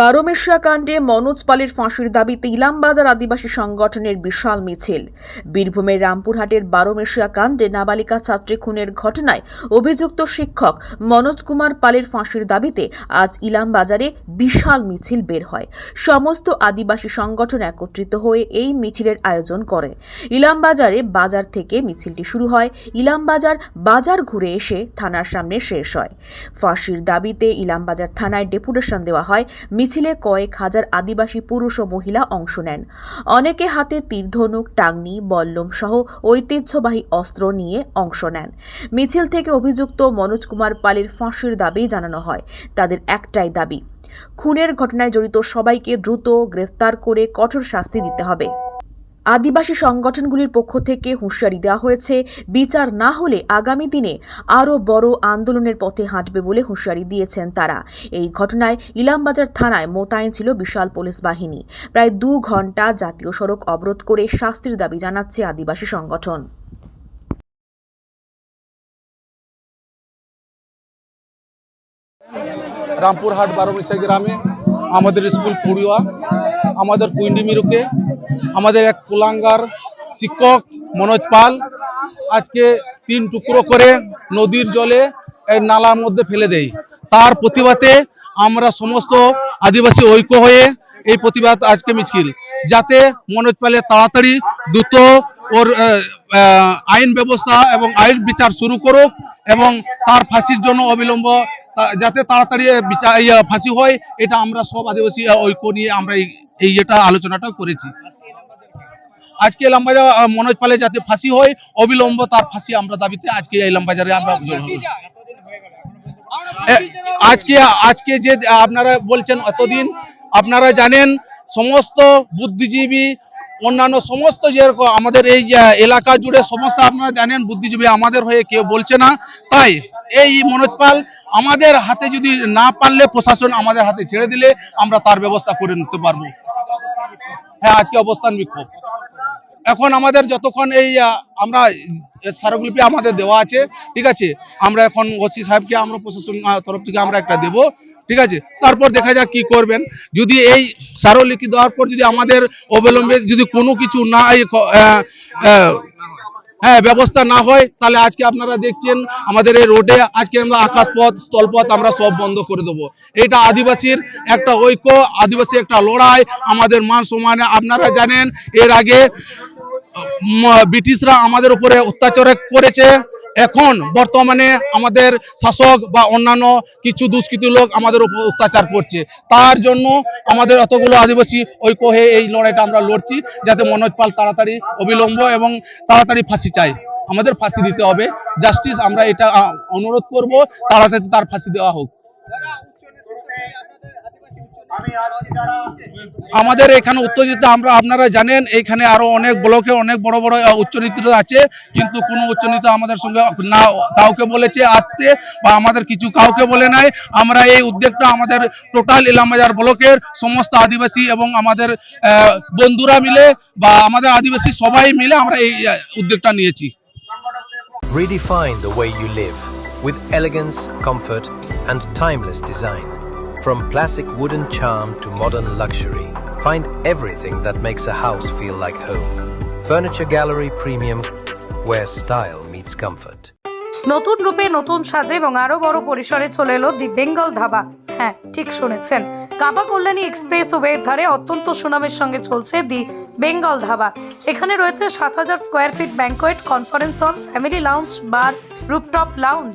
বারোমেশিয়া কাণ্ডে মনোজ পালের ফাঁসির দাবিতে ইলামবাজার আদিবাসী সংগঠনের বিশাল মিছিল। বীরভূমের রামপুরহাটের বারোমেশিয়া কাণ্ডে নাবালিকা ছাত্রী খুনের ঘটনায় অভিযুক্ত শিক্ষক মনোজ কুমার পালের ফাঁসির দাবিতে আজ ইলামবাজারে বিশাল মিছিল বের হয়। সমস্ত আদিবাসী সংগঠন একত্রিত হয়ে এই মিছিলের আয়োজন করে। ইলামবাজারে বাজার থেকে মিছিলটি শুরু হয়। ইলামবাজার বাজার ঘুরে এসে থানার সামনে শেষ হয়। ফাঁসির দাবিতে ইলামবাজার থানায় ডেপুটেশন দেওয়া হয় মিছিলে কয়েক হাজার আদিবাসী পুরুষ ও মহিলা অংশ নেন। অনেকে হাতে তীরধনুক, টাংনি, বল্লম সহ ঐতিহ্যবাহী অস্ত্র নিয়ে অংশ নেন। মিছিল থেকে অভিযুক্ত মনোজ কুমার পালের ফাঁসির দাবি জানানো হয়। তাদের একটাই দাবি, খুনের ঘটনায় জড়িত সবাইকে দ্রুত গ্রেফতার করে কঠোর শাস্তি দিতে হবে। আদিবাসী সংগঠনগুলির পক্ষ থেকে হুঁশিয়ারি দেওয়া হয়েছে, বিচার না হলে আগামী দিনে আরও বড় আন্দোলনের পথে হাঁটবে বলে হুঁশিয়ারি দিয়েছেন তারা। এই ঘটনায় ইলামবাজার থানায় মোতায়েন ছিল বিশাল পুলিশ বাহিনী। প্রায় দু ঘণ্টা জাতীয় সড়ক অবরোধ করে শাস্তির দাবি জানাচ্ছে আদিবাসী সংগঠন। রামপুরহাট বারোমিশা গ্রামে আমাদের স্কুল পড়ুয়া আমাদের কুইন্ডি মিরুকে আমাদের এক কুলাঙ্গার শিক্ষক মনোজ পাল আজকে তিন টুকরো করে নদীর জলে এই নালার মধ্যে ফেলে দেয়। তার প্রতিবাদে আমরা সমস্ত আদিবাসী ঐক্য হয়ে এই প্রতিবাদ আজকে মিছিল। যাতে মনোজ পালের তাড়াতাড়ি দ্রুত ওর আইন ব্যবস্থা এবং আইন বিচার শুরু করুক এবং তার ফাঁসির জন্য অবিলম্ব যাতে তাড়াতাড়ি বিচার ফাঁসি হয়, এটা আমরা সব আদিবাসী ঐক্য নিয়ে আমরা এই এই এটা আলোচনাটা করেছি। আজকে এলামবাজার আহ, মনোজ পালে যাতে ফাঁসি হয় অবিলম্ব তার ফাঁসি আমরা দাবিতে আজকে এলামবাজারে আমরা আজকে আজকে যে আপনারা বলছেন এতদিন আপনারা জানেন সমস্ত বুদ্ধিজীবী অন্যান্য সমস্ত যে আমাদের এই এলাকা জুড়ে সমস্ত আপনারা জানেন বুদ্ধিজীবী আমাদের হয়ে কেউ বলছে না। তাই এই মনোজ পাল আমাদের হাতে যদি না পারলে প্রশাসন আমাদের হাতে ছেড়ে দিলে আমরা তার ব্যবস্থা করে নিতে পারব। হ্যাঁ আজকে অবস্থান বিক্ষোভ। এখন আমাদের যতক্ষণ এই আমরা স্মারকলিপি আমাদের দেওয়া আছে, ঠিক আছে? আমরা এখন ওসি সাহেবকে আমরা, প্রশাসন তরফ থেকে আমরা একটা দেব, ঠিক আছে? তারপর দেখা যাক কি করবেন। যদি এই স্মারকলিপি দেওয়ার পর যদি আমাদের অবলম্বে যদি কোনো কিছু না হ্যাঁ ব্যবস্থা না হয়, তাহলে আজকে আপনারা দেখছেন আমাদের এই রোডে আজকে আমরা আকাশপথ, স্থলপথ আমরা সব বন্ধ করে দেবো। এটা আদিবাসীর একটা ঐক্য, আদিবাসী একটা লড়াই, আমাদের মান সম্মানে আপনারা জানেন, এর আগে ব্রিটিশরা আমাদের উপরে অত্যাচার করেছে। এখন বর্তমানে আমাদের শাসক বা অন্যান্য কিছু দুষ্কৃতী লোক আমাদের উপর অত্যাচার করছে। তার জন্য আমাদের অতগুলো আদিবাসী ঐক্য হয়ে এই লড়াইটা আমরা লড়ছি, যাতে মনোজ পাল তাড়াতাড়ি অবিলম্ব এবং তাড়াতাড়ি ফাঁসি চাই আমাদের ফাঁসি দিতে হবে। জাস্টিস, আমরা এটা অনুরোধ করব, তাড়াতাড়ি তার ফাঁসি দেওয়া হোক। আমাদের এখানে উত্তেজিত আমরা আপনারা জানেন এখানে আরও অনেক ব্লকে অনেক বড় বড় উচ্চ নীতির আছে কিন্তু কোনো উচ্চ আমাদের সঙ্গে না কাউকে বলেছে আসতে বা আমাদের কিছু কাউকে বলে নাই আমরা এই উদ্যোগটা আমাদের টোটাল ইলামবাজার ব্লকের সমস্ত আদিবাসী এবং আমাদের বন্ধুরা মিলে বা আমাদের আদিবাসী সবাই মিলে আমরা এই উদ্যোগটা নিয়েছি Redefine the way you live with elegance, comfort, and timeless design. From classic wooden charm to modern luxury, find everything that makes a house feel like home. Furniture Gallery Premium, where style meets comfort. নতুন রূপে নতুন সাজে এবং আরও বড় পরিসরে চলে এলো দি বেঙ্গল ধাবা হ্যাঁ ঠিক শুনেছেন কাবা কল্যাণী এক্সপ্রেস ওয়ের ধারে অত্যন্ত সুনামের সঙ্গে চলছে দি বেঙ্গল ধাবা এখানে রয়েছে সাত হাজার square feet banquet conference hall family lounge bar rooftop lounge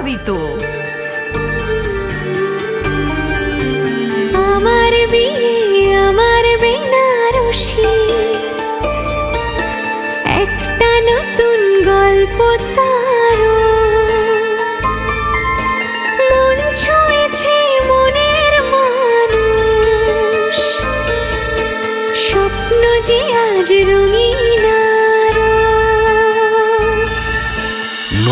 hábito.